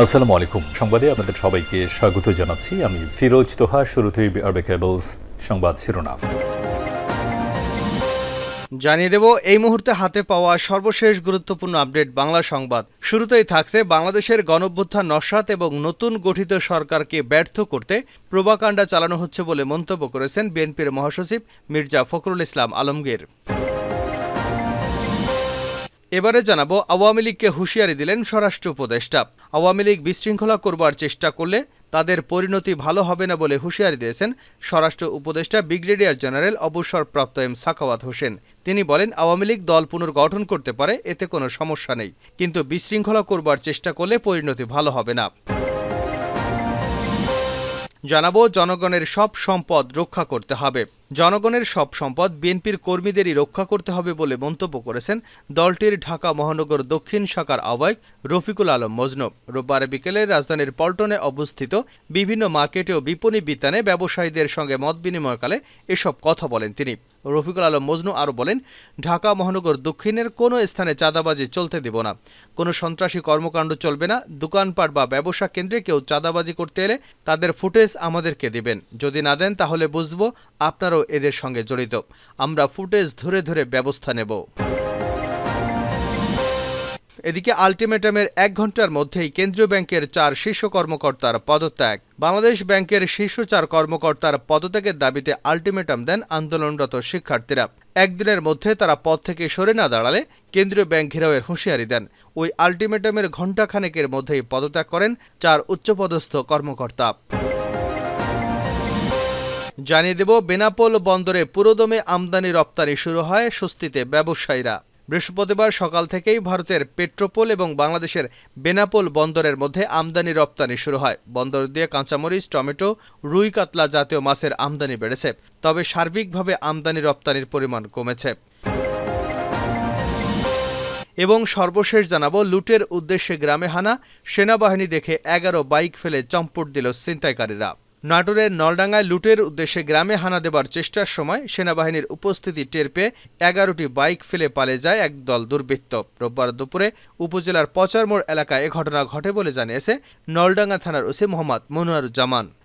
আসসালামু আলাইকুম। সংবাদে আপনাদের সবাইকে স্বাগত জানাচ্ছি। আমি ফিরোজ তোহা, শুরুতেই আরবে কেবলস সংবাদ শিরোনাম। জানিয়ে দেব, এই মুহূর্তে হাতে পাওয়া সর্বশেষ গুরুত্বপূর্ণ আপডেট বাংলা সংবাদ। শুরুতেই থাকছে বাংলাদেশের গণঅভ্যুত্থান নস্বাত এবং নতুন গঠিত সরকারকে ব্যর্থ করতে প্রবাকাণ্ডা চালানো হচ্ছে বলে মন্তব্য করেছেন বিএনপির মহাসচিব মির্জা ফখরুল ইসলাম আলমগীর। এবারে জানাব, আওয়ামী লীগকে হুঁশিয়ারি দিলেন স্বরাষ্ট্র উপদেষ্টা। আওয়ামী লীগ বিশৃঙ্খলা করবার চেষ্টা করলে তাদের পরিণতি ভালো হবে না বলে হুঁশিয়ারি দিয়েছেন স্বরাষ্ট্র উপদেষ্টা ব্রিগেডিয়ার জেনারেল অবসরপ্রাপ্ত এম সাখাওয়াত হোসেন। তিনি বলেন, আওয়ামী লীগ দল পুনর্গঠন করতে পারে, এতে কোনো সমস্যা নেই। কিন্তু বিশৃঙ্খলা করবার চেষ্টা করলে পরিণতি ভালো হবে না। জানাব, জনগণের সব সম্পদ রক্ষা করতে হবে। জনগণের সব সম্পদ বিএনপির কর্মীদেরই রক্ষা করতে হবে বলে মন্তব্য করেছেন দলটির ঢাকা মহানগর দক্ষিণ শাখার আহ্বায়ক রফিকুল আলম মজনু। রোববার বিকেলে রাজধানীর পল্টনে অবস্থিত বিভিন্ন মার্কেটে ও বিপণী বিতানে ব্যবসায়ীদের সঙ্গে মত বিনিময়কালে এসব কথা বলেন তিনি। রফিকুল আলম মজনু আরও বলেন, ঢাকা মহানগর দক্ষিণের কোনো স্থানে চাঁদাবাজি চলতে দেব না। কোনো সন্ত্রাসী কর্মকাণ্ড চলবে না। দোকানপাট বা ব্যবসা কেন্দ্রে কেউ চাঁদাবাজি করতে এলে তাদের ফুটেজ আমাদেরকে দেবেন। যদি না দেন তাহলে বুঝব আপনারও এদের সঙ্গে জড়িত। আমরা ফুটেজ ধরে ধরে ব্যবস্থা নেব। এদিকে আলটিমেটামের এক ঘণ্টার মধ্যেই কেন্দ্রীয় ব্যাংকের চার শীর্ষ কর্মকর্তার পদত্যাগ। বাংলাদেশ ব্যাংকের শীর্ষ চার কর্মকর্তার পদত্যাগের দাবিতে আলটিমেটাম দেন আন্দোলনরত শিক্ষার্থীরা। একদিনের মধ্যে তারা পদ থেকে সরে না দাঁড়ালে কেন্দ্রীয় ব্যাংক ঘেরাওয়ের হুঁশিয়ারি দেন। ওই আলটিমেটামের ঘণ্টাখানেকের মধ্যেই পদত্যাগ করেন চার উচ্চপদস্থ কর্মকর্তা। জানিয়ে দেব, বেনাপোল বন্দরে পুরোদমে আমদানি রপ্তানি শুরু হয় স্বস্তিতে ব্যবসায়ীরা। বৃহস্পতিবার সকাল থেকেই ভারতের পেট্রোপোল এবং বাংলাদেশের বেনাপোল বন্দরের মধ্যে আমদানি রপ্তানি শুরু হয়। বন্দর দিয়ে কাঁচামরিচ, টমেটো, রুই কাতলা জাতীয় মাছের আমদানি বেড়েছে, তবে সার্বিকভাবে আমদানি রপ্তানির পরিমাণ কমেছে। এবং সর্বশেষ জানাব, লুটের উদ্দেশ্যে গ্রামে হানা, সেনাবাহিনী দেখে এগারো বাইক ফেলে চম্পট দিল ছিনতাইকারীরা। নাটোরের নলডাঙ্গায় লুটের উদ্দেশ্যে গ্রামে হানা দেবার চেষ্টার সময় সেনাবাহিনীর উপস্থিতি টের পেয়ে এগারোটি বাইক ফেলে পালে যায় একদল দুর্বৃত্ত। রোববার দুপুরে উপজেলার পচারমোড় এলাকায় এ ঘটনা ঘটে বলে জানিয়েছে নলডাঙ্গা থানার ওসি মোহাম্মদ মনোয়ারুজ্জামান।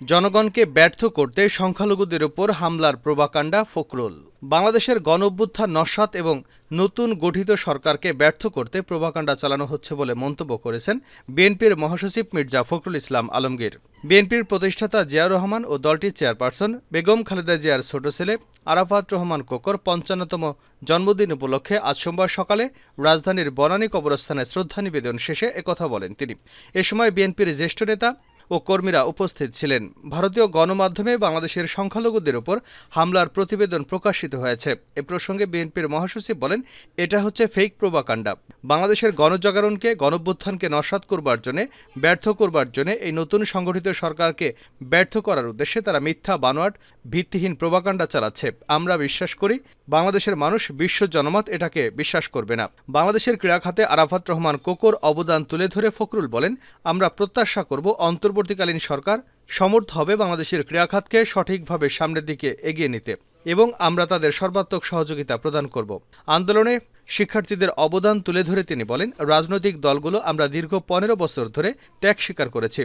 জনগণকে ব্যর্থ করতে সংখ্যালঘুদের উপর হামলার প্রবাকাণ্ডা ফখরুল। বাংলাদেশের গণ নস্বাত এবং নতুন গঠিত সরকারকে ব্যর্থ করতে প্রভাকাণ্ডা চালানো হচ্ছে বলে মন্তব্য করেছেন বিএনপির মহাসচিব মির্জা ফখরুল ইসলাম আলমগীর। বিএনপির প্রতিষ্ঠাতা জিয়াউর রহমান ও দলটির চেয়ারপারসন বেগম খালেদা জিয়ার ছোট ছেলে আরাফাত রহমান কোকর পঞ্চান্নতম জন্মদিন উপলক্ষে আজ সোমবার সকালে রাজধানীর বনানী কবরস্থানে শ্রদ্ধা নিবেদন শেষে একথা বলেন তিনি। এ সময় বিএনপির জ্যেষ্ঠ নেতা ও কর্মীরা উপস্থিত ছিলেন। ভারতীয় গণমাধ্যমে বাংলাদেশের সংখ্যালঘুদের ওপর হামলার প্রতিবেদন প্রকাশিত হয়েছে। এ প্রসঙ্গে বিএনপির মহাসচিব বলেন, এটা হচ্ছে ফেক প্রবাকাণ্ডা বাংলাদেশের গণজাগরণকে, গণভ্যুত্থানকে নস্বাত করবার জন্য, ব্যর্থ করবার জন্য এই নতুন সংগঠিত সরকারকে ব্যর্থ করার উদ্দেশ্যে তারা মিথ্যা, বানোয়াট, ভিত্তিহীন প্রবাকাণ্ডা চালাচ্ছে। আমরা বিশ্বাস করি, বাংলাদেশের মানুষ বিশ্ব জনমত এটাকে বিশ্বাস করবে না। বাংলাদেশের ক্রীড়া খাতে আরাফাত রহমান কোকর অবদান তুলে ধরে ফখরুল বলেন, আমরা প্রত্যাশা করব অন্তর্বর্তীকালীন সরকার সমর্থ হবে বাংলাদেশের ক্রীড়াখাতকে সঠিকভাবে সামনের দিকে এগিয়ে নিতে এবং আমরা তাদের সর্বাত্মক সহযোগিতা প্রদান করব। আন্দোলনে শিক্ষার্থীদের অবদান তুলে ধরে তিনি বলেন, রাজনৈতিক দলগুলো আমরা দীর্ঘ পনেরো বছর ধরে ত্যাগ স্বীকার করেছি।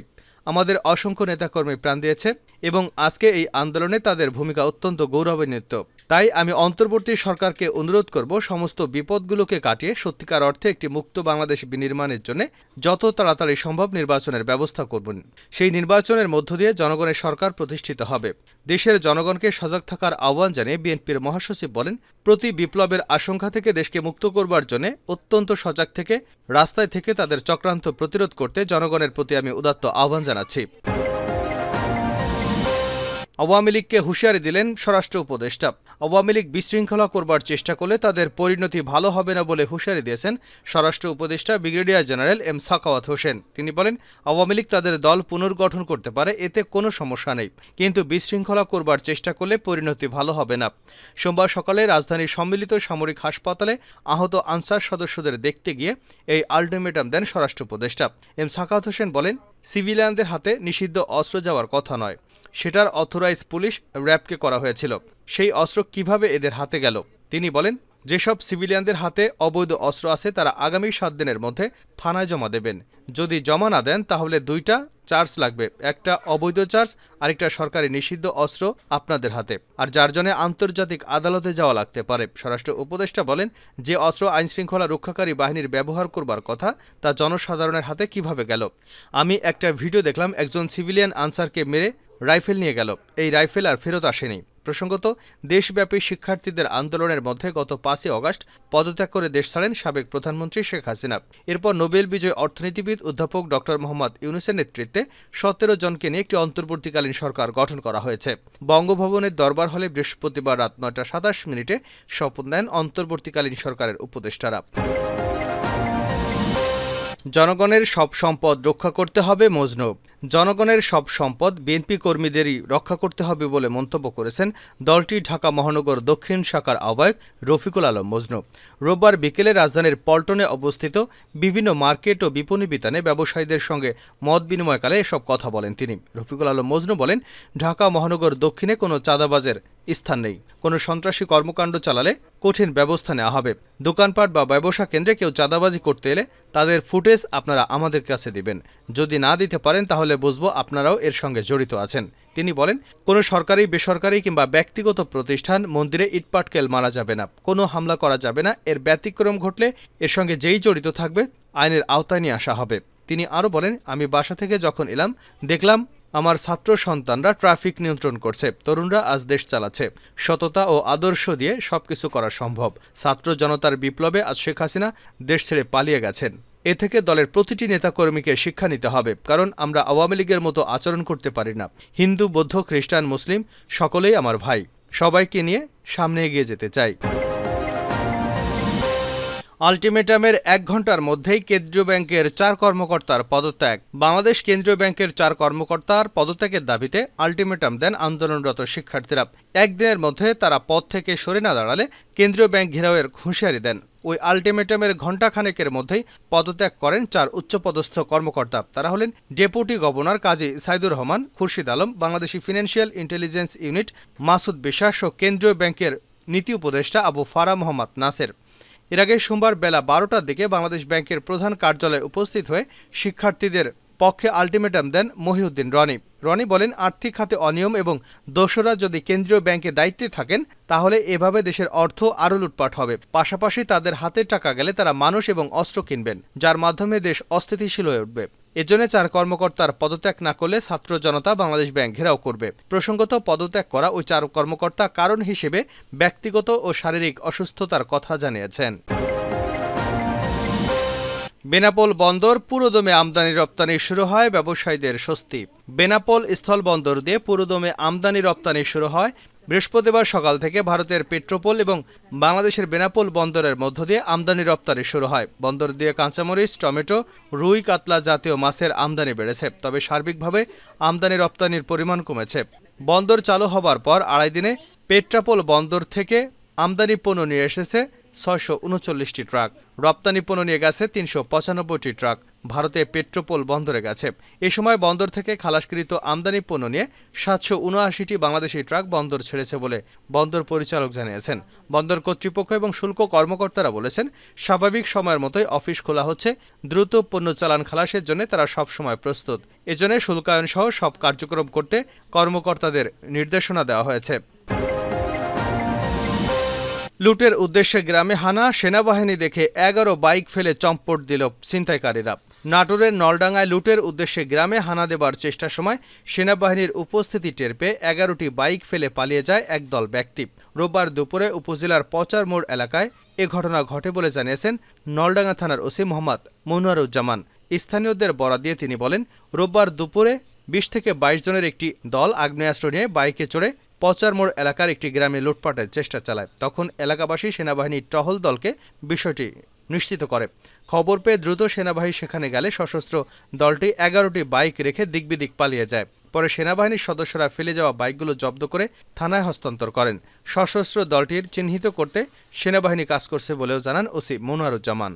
আমাদের অসংখ্য নেতাকর্মী প্রাণ দিয়েছে এবং আজকে এই আন্দোলনে তাদের ভূমিকা অত্যন্ত গৌরবান্বিত তাই আমি অন্তর্বর্তী সরকারকে অনুরোধ করব সমস্ত বিপদগুলোকে কাটিয়ে সত্যিকার অর্থে একটি মুক্ত বাংলাদেশ বিনির্মাণের জন্য যত তাড়াতাড়ি সম্ভব নির্বাচনের ব্যবস্থা করবেন। সেই নির্বাচনের মধ্য দিয়ে জনগণের সরকার প্রতিষ্ঠিত হবে। দেশের জনগণকে সজাগ থাকার আহ্বান জানিয়ে বিএনপির মহাসচিব বলেন, প্রতি বিপ্লবের আশঙ্কা থেকে দেশকে মুক্ত করবার জন্য অত্যন্ত সজাগ থেকে, রাস্তায় থেকে তাদের চক্রান্ত প্রতিরোধ করতে জনগণের প্রতি আমি উদাত্ত আহ্বান জানাচ্ছি। আওয়ামী লীগকে হুঁশিয়ারি দিলেন স্বরাষ্ট্র উপদেষ্টা। আওয়ামী লীগ বিশৃঙ্খলা করবার চেষ্টা করলে তাদের পরিণতি ভালো হবে না বলে হুঁশিয়ারি দিয়েছেন স্বরাষ্ট্র উপদেষ্টা brigadier general M Sakhawat Hossain. তিনি বলেন, আওয়ামী লীগ তাদের দল পুনর্গঠন করতে পারে, এতে কোনো সমস্যা নেই। কিন্তু বিশৃঙ্খলা করবার চেষ্টা করলে পরিণতি ভালো হবে না। সোমবার সকালে রাজধানীর সম্মিলিত সামরিক হাসপাতালে আহত আনসার সদস্যদের দেখতে গিয়ে এই আলটিমেটাম দেন স্বরাষ্ট্র উপদেষ্টা। এম সাকাওয়াত হোসেন বলেন, সিভিলিয়ানদের হাতে নিষিদ্ধ অস্ত্র যাওয়ার কথা নয়। সেটার অথরাইজ পুলিশ র্যাবকে করা হয়েছিল। সেই অস্ত্র কীভাবে এদের হাতে গেল? তিনি বলেন যেসব সিভিলিয়ানদের হাতে অবৈধ অস্ত্র আছে, তারা আগামী সাত দিনের মধ্যে থানায় জমা দেবেন। যদি জমা না দেন, তাহলে দুইটা চার্জ লাগবে। একটা অবৈধ চার্জ, আরেকটা সরকারি নিষিদ্ধ অস্ত্র আপনাদের হাতে। আর যার জন্য আন্তর্জাতিক আদালতে যাওয়া লাগতে পারে। স্বরাষ্ট্র উপদেষ্টা বলেন, যে অস্ত্র আইন শৃঙ্খলা রক্ষাকারী বাহিনীর ব্যবহার করবার কথা, তা জনসাধারণের হাতে কীভাবে গেল? আমি একটা ভিডিও দেখলাম, একজন সিভিলিয়ান আনসারকে মেরে রাইফেল নিয়ে গেল। এই রাইফেল আর ফেরত আসেনি। প্রসঙ্গত, দেশব্যাপী শিক্ষার্থীদের আন্দোলনের মধ্যে গত পাঁচই অগাস্ট পদত্যাগ করে দেশ ছাড়েন সাবেক প্রধানমন্ত্রী শেখ হাসিনা। এরপর নোবেল বিজয় অর্থনীতিবিদ অধ্যাপক ড. মোহাম্মদ ইউনুসের নেতৃত্বে সতেরো জনকে নিয়ে একটি অন্তর্বর্তীকালীন সরকার গঠন করা হয়েছে। বঙ্গভবনের দরবার হলে বৃহস্পতিবার রাত নয়টা সাতাশ মিনিটে শপথ নেন অন্তর্বর্তীকালীন সরকারের উপদেষ্টারা। জনগণের সব সম্পদ রক্ষা করতে হবে মজনু। জনগণের সব সম্পদ বিএনপি কর্মীদেরই রক্ষা করতে হবে বলে মন্তব্য করেছেন দলটি ঢাকা মহানগর দক্ষিণ শাখার আহ্বায়ক রফিকুল আলম মজনু। রোববার বিকেলে রাজধানীর পল্টনে অবস্থিত বিভিন্ন মার্কেট ও বিপণী বিতানে ব্যবসায়ীদের সঙ্গে মত বিনিময়কালে এসব কথা বলেন তিনি। রফিকুল আলম মজনু বলেন, ঢাকা মহানগর দক্ষিণে কোনো চাঁদাবাজের স্থান নেই। কোনো সন্ত্রাসী কর্মকাণ্ড চালালে কঠিন ব্যবস্থা নেওয়া হবে। দোকানপাট বা ব্যবসা কেন্দ্রে কেউ চাঁদাবাজি করতে এলে তাদের ফুটেজ আপনারা আমাদের কাছে দিবেন। যদি না দিতে পারেন তাহলে বুঝব আপনারাও এর সঙ্গে জড়িত আছেন। তিনি বলেন, কোনো সরকারি, বেসরকারি কিংবা ব্যক্তিগত প্রতিষ্ঠান মন্দিরে ইটপাটকেল মারা যাবে না। কোনো হামলা করা যাবে না। এর ব্যতিক্রম ঘটলে এর সঙ্গে যেই জড়িত থাকবে, আইনের আওতায় নিয়ে আসা হবে। তিনি আরও বলেন, আমি বাসা থেকে যখন এলাম, দেখলাম আমার ছাত্র সন্তানরা ট্রাফিক নিয়ন্ত্রণ করছে। তরুণরা আজ দেশ চালাচ্ছে। সততা ও আদর্শ দিয়ে সবকিছু করা সম্ভব। ছাত্র জনতার বিপ্লবে আজ শেখ হাসিনা দেশ ছেড়ে পালিয়ে গেছেন। এ থেকে দলের প্রতিটি নেতাকর্মীকে শিক্ষা নিতে হবে, কারণ আমরা আওয়ামী লীগের মতো আচরণ করতে পারি না। হিন্দু, বৌদ্ধ, খ্রিস্টান, মুসলিম, সকলেই আমার ভাই। সবাইকে নিয়ে সামনে এগিয়ে যেতে চাই। আলটিমেটামের এক ঘণ্টার মধ্যেই কেন্দ্রীয় ব্যাংকের চার কর্মকর্তার পদত্যাগ। বাংলাদেশ কেন্দ্রীয় ব্যাংকের চার কর্মকর্তার পদত্যাগের দাবিতে আলটিমেটাম দেন আন্দোলনরত শিক্ষার্থীরা। একদিনের মধ্যে তারা পদ থেকে সরে না দাঁড়ালে কেন্দ্রীয় ব্যাংক ঘেরাওয়ের হুঁশিয়ারি দেন। ওই আলটিমেটামের ঘণ্টাখানেকের মধ্যেই পদত্যাগ করেন চার উচ্চপদস্থ কর্মকর্তা। তারা হলেন deputy governor Kazi Saidur Rahman, Khurshid Alam, Bangladeshi financial intelligence unit, Masud Biswas ও কেন্দ্রীয় ব্যাংকের নীতি উপদেষ্টা আবু ফারা মোহাম্মদ নাসের। এর আগে সোমবার বেলা বারোটার দিকে বাংলাদেশ ব্যাংকের প্রধান কার্যালয়ে উপস্থিত হয়ে শিক্ষার্থীদের পক্ষে আলটিমেটাম দেন মহিউদ্দিন রনি। রনি বলেন, আর্থিক খাতে অনিয়ম এবং দোসরা যদি কেন্দ্রীয় ব্যাংকে দায়িত্বে থাকেন, তাহলে এভাবে দেশের অর্থ আরও লুটপাট হবে। পাশাপাশি তাদের হাতে টাকা গেলে তারা মানুষ এবং অস্ত্র কিনবেন, যার মাধ্যমে দেশ অস্থিতিশীল হয়ে উঠবে। এজন্য চার কর্মকর্তার পদত্যাগ না করলে ছাত্র জনতা বাংলাদেশ ব্যাংক ঘেরাও করবে। প্রসঙ্গত, পদত্যাগ করা ওই চার কর্মকর্তা কারণ হিসেবে ব্যক্তিগত ও শারীরিক অসুস্থতার কথা জানিয়েছেন। বেনাপোল বন্দর পুরোদমে আমদানি রপ্তানি শুরু হয় ব্যবসায়ীদের স্বস্তি। বেনাপোল স্থল বন্দর দিয়ে পুরোদমে আমদানি রপ্তানি শুরু হয় বৃহস্পতিবার সকাল থেকে ভারতের পেট্রোপোল এবং বাংলাদেশের বেনাপোল বন্দরের মধ্য দিয়ে আমদানি রপ্তানি শুরু হয়। বন্দর দিয়ে কাঁচামরিচ, টমেটো, রুই, কাতলা জাতীয় মাছের আমদানি বেড়েছে, তবে সার্বিকভাবে আমদানি রপ্তানির পরিমাণ কমেছে। বন্দর চালু হবার পর আড়াই দিনে পেট্রাপোল বন্দর থেকে আমদানি পণ্য নিয়ে এসেছে ছয়শো উনচল্লিশটি ট্রাক। রপ্তানি পণ্য নিয়ে গেছে তিনশো পঁচানব্বইটি ট্রাক। ভারতে পেট্রোপোল বন্দরে গেছে। এ সময় বন্দর থেকে খালাসকৃত আমদানি পণ্য নিয়ে সাতশো উনআশিটি বাংলাদেশি ট্রাক বন্দর ছেড়েছে বলে বন্দর পরিচালক জানিয়েছেন। বন্দর কর্তৃপক্ষ এবং শুল্ক কর্মকর্তারা বলেছেন, স্বাভাবিক সময়ের মতোই অফিস খোলা হচ্ছে। দ্রুত পণ্য চালান খালাসের জন্য তারা সব সময় প্রস্তুত এজন্য শুল্কায়ন সহ সব কার্যক্রম করতে কর্মকর্তাদের নির্দেশনা দেওয়া হয়েছে। লুটের উদ্দেশ্যে গ্রামে হানা, সেনাবাহিনী দেখে এগারো বাইক ফেলে চম্পট দিল ছিনতাইকারীরা। নাটোরের নলডাঙ্গায় লুটের উদ্দেশ্যে গ্রামে হানা দেবার চেষ্টার সময় সেনাবাহিনীর উপস্থিতি টের পেয়ে এগারোটি বাইক ফেলে পালিয়ে যায় একদল ব্যক্তি। রোববার দুপুরে উপজেলার পচার মোড় এলাকায় এ ঘটনা ঘটে বলে জানিয়েছেন নলডাঙ্গা থানার ওসি মোহাম্মদ মনোয়ারুজ্জামান স্থানীয়দের বরাদ দিয়ে তিনি বলেন, রোববার দুপুরে বিশ থেকে বাইশ জনের একটি দল আগ্নেয়াস্ত্র নিয়ে বাইকে চড়ে পচার মোড় এলাকার একটি গ্রামে লুটপাটের চেষ্টা চালায়। তখন এলাকাবাসী সেনাবাহিনীর টহল দলকে বিষয়টি নিশ্চিত করে। খবর পেয়ে দ্রুত সেনাবাহিনী সেখানে গেলে সশস্ত্র দলটি এগারোটি বাইক রেখে দিকবিদিক পালিয়ে যায়। পরে সেনাবাহিনীর সদস্যরা ফেলে যাওয়া বাইকগুলো জব্দ করে থানায় হস্তান্তর করেন। সশস্ত্র দলটির চিহ্নিত করতে সেনাবাহিনী কাজ করছে বলেও জানান ওসি মনোয়ারুজ্জামান